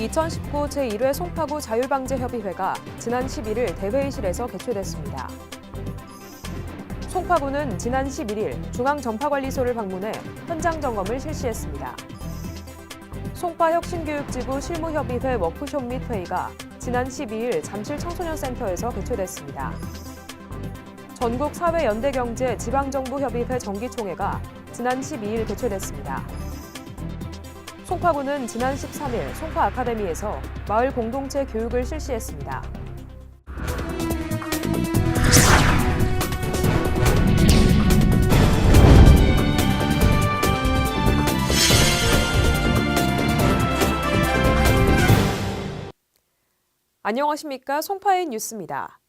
2019 제1회 송파구 자율방재협의회가 지난 11일 대회의실에서 개최됐습니다. 송파구는 지난 11일 중앙전파관리소를 방문해 현장 점검을 실시했습니다. 송파혁신교육지구 실무협의회 워크숍 및 회의가 지난 12일 잠실 청소년센터에서 개최됐습니다. 전국 사회연대경제 지방정부협의회 정기총회가 지난 12일 개최됐습니다. 송파구는 지난 13일 송파 아카데미에서 마을 공동체 교육을 실시했습니다. 안녕하십니까 송파인 뉴스입니다.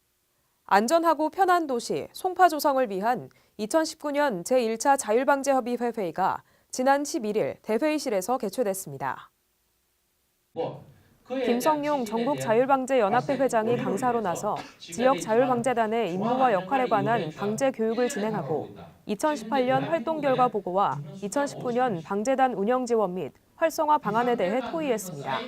안전하고 편한 도시 송파 조성을 위한 2019년 제1차 자율방재협의회 회의가 지난 11일 대회의실에서 개최됐습니다. 뭐 김성용 전국 자율방재연합회 회장이 강사로 나서 지역 이 자율방재단의 임무와 역할에 관한 방재 교육을 진행하고 진행하고 2018년 활동 결과 보고와 2019년 방재단 운영 지원 및 활성화 방안에 대해 토의했습니다.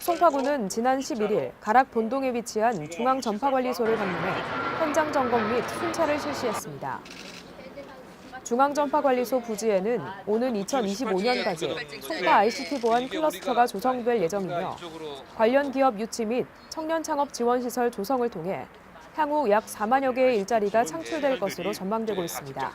송파구는 지난 11일 가락 본동에 위치한 중앙전파관리소를 방문해 현장 점검 및 순찰을 실시했습니다. 중앙전파관리소 부지에는 오는 2025년까지 송파 ICT 보안 클러스터가 조성될 예정이며 관련 기업 유치 및 청년 창업 지원 시설 조성을 통해 향후 약 4만여 개의 일자리가 창출될 것으로 전망되고 있습니다.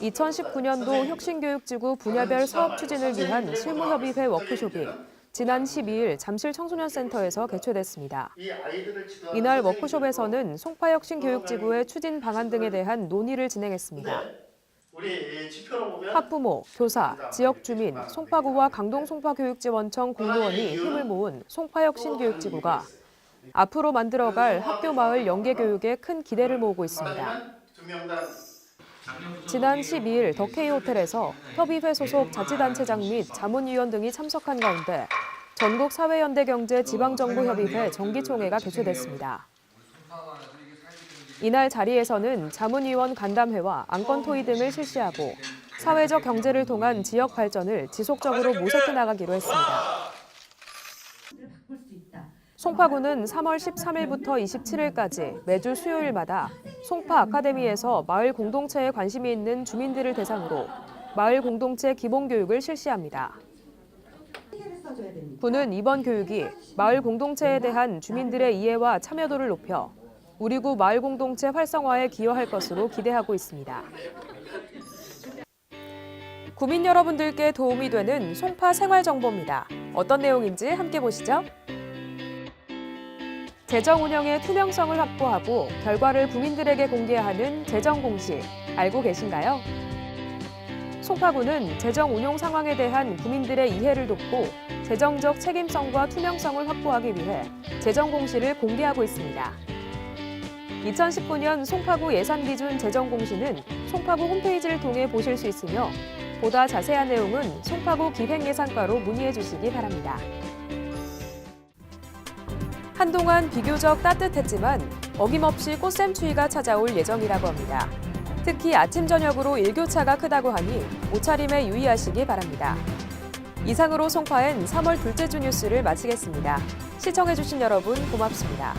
2019년도 혁신교육지구 분야별 사업 추진을 위한 실무협의회 워크숍이 지난 12일 잠실 청소년센터에서 개최됐습니다. 이날 워크숍에서는 송파혁신교육지구의 추진 방안 등에 대한 논의를 진행했습니다. 학부모, 교사, 지역 주민, 송파구와 강동 송파교육지원청 공무원이 힘을 모은 송파혁신교육지구가 앞으로 만들어갈 학교 마을 연계 교육에 큰 기대를 모으고 있습니다. 지난 12일 더케이 호텔에서 협의회 소속 자치단체장 및 자문위원 등이 참석한 가운데 전국 사회연대경제 지방정부협의회 정기총회가 개최됐습니다. 이날 자리에서는 자문위원 간담회와 안건 토의 등을 실시하고 사회적 경제를 통한 지역 발전을 지속적으로 모색해 나가기로 했습니다. 송파구는 3월 13일부터 27일까지 매주 수요일마다 송파 아카데미에서 마을 공동체에 관심이 있는 주민들을 대상으로 마을 공동체 기본 교육을 실시합니다. 구는 이번 교육이 마을 공동체에 대한 주민들의 이해와 참여도를 높여 우리구 마을 공동체 활성화에 기여할 것으로 기대하고 있습니다. 구민 여러분들께 도움이 되는 송파 생활 정보입니다. 어떤 내용인지 함께 보시죠. 재정 운영의 투명성을 확보하고 결과를 국민들에게 공개하는 재정 공시 알고 계신가요? 송파구는 재정 운용 상황에 대한 국민들의 이해를 돕고 재정적 책임성과 투명성을 확보하기 위해 재정 공시를 공개하고 있습니다. 2019년 송파구 예산 기준 재정 공시는 송파구 홈페이지를 통해 보실 수 있으며 보다 자세한 내용은 송파구 기획예산과로 문의해 주시기 바랍니다. 한동안 비교적 따뜻했지만 어김없이 꽃샘추위가 찾아올 예정이라고 합니다. 특히 아침 저녁으로 일교차가 크다고 하니 옷차림에 유의하시기 바랍니다. 이상으로 송파엔 3월 둘째 주 뉴스를 마치겠습니다. 시청해주신 여러분 고맙습니다.